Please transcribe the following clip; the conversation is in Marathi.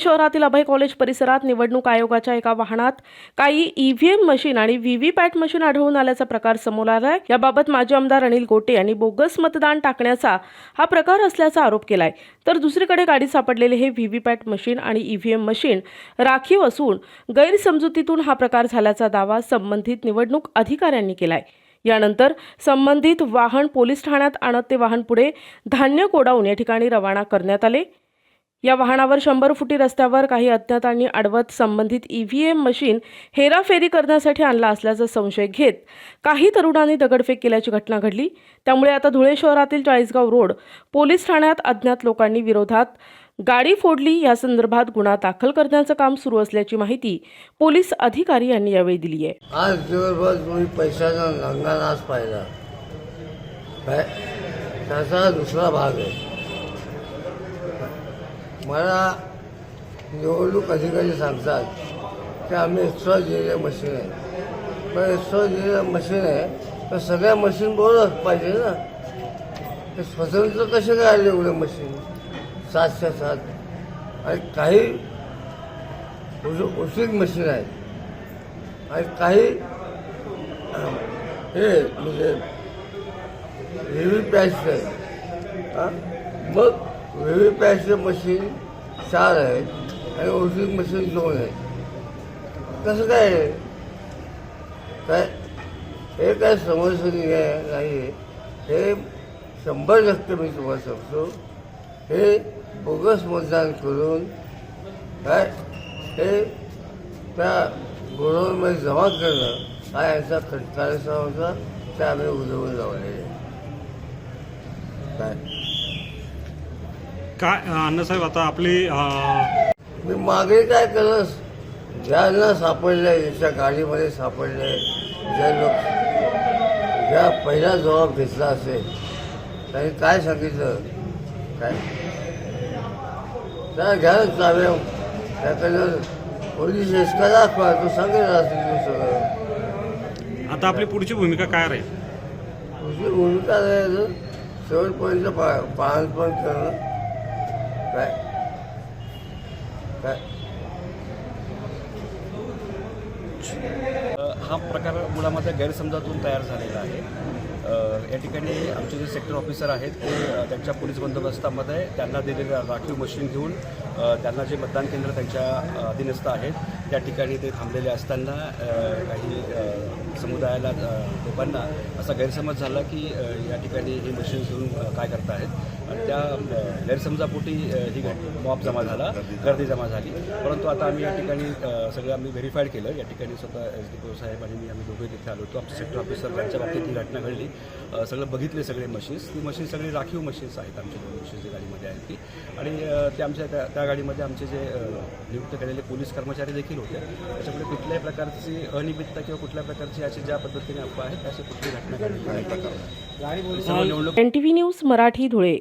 शहरातील अभय कॉलेज परिसरात निवडणूक आयोगाच्या एका वाहनात काही ईव्हीएम मशीन आणि व्हीव्हीपॅट मशीन आढळून आल्याचा प्रकार समोर आलाय. याबाबत माजी आमदार अनिल गोटे यांनी बोगस मतदान टाकण्याचा हा प्रकार असल्याचा आरोप केलाय. तर दुसरीकडे गाडीत सापडलेले हे व्हीव्हीपॅट मशीन आणि ईव्हीएम मशीन राखीव असून गैरसमजुतीतून हा प्रकार झाल्याचा दावा संबंधित निवडणूक अधिकाऱ्यांनी केलाय. यानंतर संबंधित वाहन पोलीस ठाण्यात आणत ते वाहन पुढे धान्य कोडावून या ठिकाणी रवाना करण्यात आले. या वाहनावर शंभर फुटी रस्त्यावर काही अज्ञातांनी अडवत संबंधित ईव्हीएम मशीन हेराफेरी करण्यासाठी आणला असल्याचा संशय घेत काही तरुणांनी दगडफेक केल्याची घटना घडली. त्यामुळे आता धुळे शहरातील चाळीसगाव रोड पोलीस ठाण्यात अज्ञात लोकांनी विरोधात गाडी फोडली. या संदर्भात गुन्हा दाखल करण्याचं काम सुरू असल्याची माहिती पोलीस अधिकारी यांनी यावेळी दिली आहे. आज दिवसभर तुम्ही पैशाचा पाहिला. त्याचा दुसरा भाग आहे. मला निवडणूक अधिकारी सांगतात की आम्ही एक्स्ट्रा दिलेले मशीन आहे. पण एक्स्ट्रा दिलेलं मशीन आहे तर सगळ्या मशीन बरोबर पाहिजे ना. ते स्वतंत्र कसे काय आले एवढे मशीन? सातशे सात. आणि काही उशीर मशीन आहेत. आणि काही हे म्हणजे व्ही पॅचचे हां? मग व्ही मशीन चार आहेत आणि ओसिंग मशीन दोन आहेत. कसं काय आहे? काय हे काय समस्या नाही आहे? नाही आहे. हे शंभर टक्के मी तुम्हाला सांगतो. हे बोगस मतदान करून काय हे त्या गोडाऊनमध्ये जमा करणं हा यांचा खटकाराचा होता ते आम्ही उजवून लावलेले. काय? काय अण्णासाहेब आता आपली मी मागे काय केलं ज्यांना सापडले ज्याच्या गाडीमध्ये सापडले ज्या लोक ज्या पहिला जबाब घेतला असेल त्यांनी काय सांगितलं? काय? त्या घ्या ना चाव्या. त्याकडनं पोलीस एसका दाखवा तो सांगेल असेल सगळं. आता आपली पुढची भूमिका काय राहील तुझी भूमिका राहायचं शेवटपर्यंत पा पाहणपण करणं. काय काय हा प्रकार मुळामध्ये गैरसमजातून तयार झालेला आहे. या ठिकाणी आमचे जे सेक्टर ऑफिसर आहेत ते त्यांच्या पोलीस बंदोबस्तामध्ये त्यांना दिलेल्या राखीव मशीन घेऊन त्यांना जे मतदान केंद्र त्यांच्या अधीनस्थ आहेत त्या ठिकाणी ते थांबलेले असताना काही समुदायाला लोकांना असा गैरसमज झाला की या ठिकाणी ही मशीन घेऊन काय करत आहेत आणि त्या गैरसमजापोटी ही घट मॉब जमा झाला गर्दी जमा झाली. परंतु आता आम्ही या ठिकाणी सगळं आम्ही व्हेरीफाईड केलं. या ठिकाणी स्वतः एस डी पी साहेब आणि मी आम्ही दोघे तिथे आलो होतो. आमचे सेक्टर ऑफिसर त्यांच्या बाबतीत ही घटना घडली. सगळं बघितले सगळे मशीन्स ती मशीन सगळी राखीव मशीन्स आहेत. आमच्या दोन मशीन्स जे गाडीमध्ये आहेत ती. आणि ते आमच्या त्या त्या गाडीमध्ये आमचे जे नियुक्त केलेले पोलीस कर्मचारी देखील होते. त्याच्यामुळे कुठल्याही प्रकारची अनियमितता किंवा कुठल्या प्रकारची अशी ज्या पद्धतीने अफवा आहेत अशी कुठली घटना घडली नाही. N T V news Marathi Dhule.